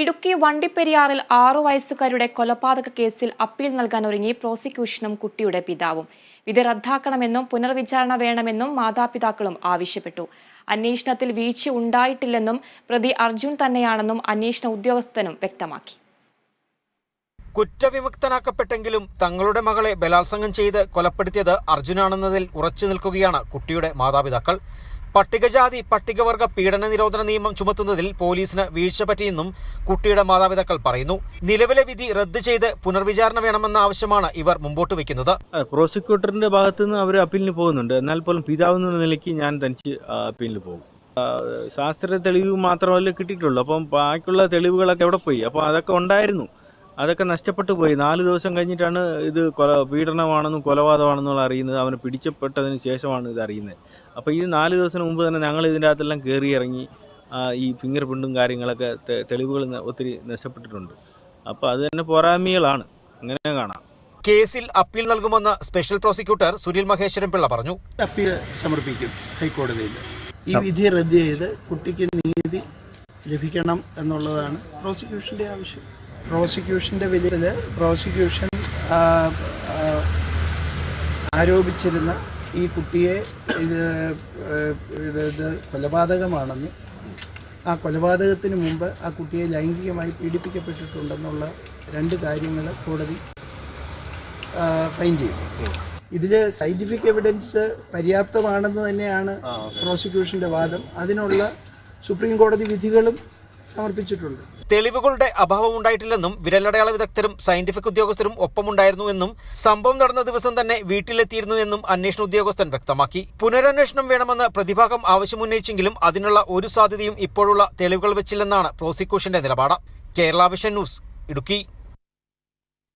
ഇടുക്കി വണ്ടിപ്പെരിയാറിൽ ആറു വയസ്സുകാരുടെ കൊലപാതക കേസിൽ അപ്പീൽ നൽകാൻ ഒരുങ്ങി പ്രോസിക്യൂഷനും കുട്ടിയുടെ പിതാവും. വിധി റദ്ദാക്കണമെന്നും പുനർവിചാരണ വേണമെന്നും മാതാപിതാക്കളും ആവശ്യപ്പെട്ടു. അന്വേഷണത്തിൽ വീഴ്ച ഉണ്ടായിട്ടില്ലെന്നും പ്രതി അർജുൻ തന്നെയാണെന്നും അന്വേഷണ ഉദ്യോഗസ്ഥനും വ്യക്തമാക്കി. കുറ്റവിമുക്തനാക്കപ്പെട്ടെങ്കിലും തങ്ങളുടെ മകളെ ബലാത്സംഗം ചെയ്ത് കൊലപ്പെടുത്തിയത് അർജുനാണെന്നതിൽ ഉറച്ചു നിൽക്കുകയാണ് കുട്ടിയുടെ മാതാപിതാക്കൾ. പട്ടികജാതി പട്ടികവർഗ പീഡന നിരോധന നിയമം ചുമത്തുന്നതിൽ പോലീസിന് വീഴ്ച പറ്റിയെന്നും കുട്ടിയുടെ മാതാപിതാക്കൾ പറയുന്നു. നിലവിലെ വിധി റദ്ദ് ചെയ്ത് പുനർവിചാരണ വേണമെന്ന ആവശ്യമാണ് ഇവർ മുമ്പോട്ട് വെക്കുന്നത്. പ്രോസിക്യൂട്ടറിന്റെ ഭാഗത്തു നിന്ന് അവർ അപ്പീലിന് പോകുന്നുണ്ട്. എന്നാൽ പോലും പിതാവ് എന്ന നിലയ്ക്ക് ഞാൻ തനിച്ച് അപ്പീലിന് പോകും. ശാസ്ത്ര തെളിവ് മാത്രമല്ലേ കിട്ടിയിട്ടുള്ളൂ. അപ്പം ബാക്കിയുള്ള തെളിവുകളൊക്കെ എവിടെ പോയി? അപ്പോൾ അതൊക്കെ ഉണ്ടായിരുന്നു. അതൊക്കെ നഷ്ടപ്പെട്ടു പോയി. നാല് ദിവസം കഴിഞ്ഞിട്ടാണ് ഇത് കൊല പീഡനമാണെന്നും കൊലപാതകമാണെന്നുള്ള അറിയുന്നത്. അവനെ പിടിച്ചപ്പെട്ടതിന് ശേഷമാണ് ഇത് അറിയുന്നത്. അപ്പോൾ ഈ നാല് ദിവസത്തിന് മുമ്പ് തന്നെ ഞങ്ങൾ ഇതിന്റെ അകത്തെല്ലാം കയറി ഇറങ്ങി ഈ ഫിംഗർ പ്രിന്റും കാര്യങ്ങളൊക്കെ തെളിവുകൾ ഒത്തിരി നഷ്ടപ്പെട്ടിട്ടുണ്ട്. അപ്പോൾ അത് തന്നെ പോരായ്മകളാണ്. അങ്ങനെ കാണാം. കേസിൽ അപ്പീൽ നൽകുമെന്ന് സ്പെഷ്യൽ പ്രോസിക്യൂട്ടർ സുനിൽ മഹേശ്വരൻ പിള്ള പറഞ്ഞു. അപ്പീൽ സമർപ്പിക്കും ഹൈക്കോടതിയിൽ. ഈ വിധി റദ്ദ് ചെയ്ത് കുട്ടിക്ക് നീതി ലഭിക്കണം എന്നുള്ളതാണ് പ്രോസിക്യൂഷന്റെ ആവശ്യം. പ്രോസിക്യൂഷന്റെ വിധിയിൽ പ്രോസിക്യൂഷൻ ആരോപിച്ചിരുന്ന ഈ കുട്ടിയെ ഇത് ഇത് കൊലപാതകമാണെന്ന് ആ കൊലപാതകത്തിന് മുമ്പ് ആ കുട്ടിയെ ലൈംഗികമായി പീഡിപ്പിക്കപ്പെട്ടിട്ടുണ്ടെന്നുള്ള രണ്ട് കാര്യങ്ങൾ കോടതി ഫൈൻഡ് ചെയ്തു. ഇതിൽ സയന്റിഫിക് എവിഡൻസ് പര്യാപ്തമാണെന്ന് തന്നെയാണ് പ്രോസിക്യൂഷന്റെ വാദം. അതിനുള്ള സുപ്രീം കോടതി വിധികളും സമർപ്പിച്ചിട്ടുണ്ട്. തെളിവുകളുടെ അഭാവം ഉണ്ടായിട്ടില്ലെന്നും വിരലടയാള വിദഗ്ധരും സയന്റിഫിക് ഉദ്യോഗസ്ഥരും ഒപ്പമുണ്ടായിരുന്നുവെന്നും സംഭവം നടന്ന ദിവസം തന്നെ വീട്ടിലെത്തിയിരുന്നു എന്നും അന്വേഷണ ഉദ്യോഗസ്ഥൻ വ്യക്തമാക്കി. പുനരന്വേഷണം വേണമെന്ന് പ്രതിഭാഗം ആവശ്യമുന്നയിച്ചെങ്കിലും അതിനുള്ള ഒരു സാധ്യതയും ഇപ്പോഴുള്ള തെളിവുകൾ വെച്ചില്ലെന്നാണ് പ്രോസിക്യൂഷന്റെ നിലപാട്. Kerala Vision News Idukki.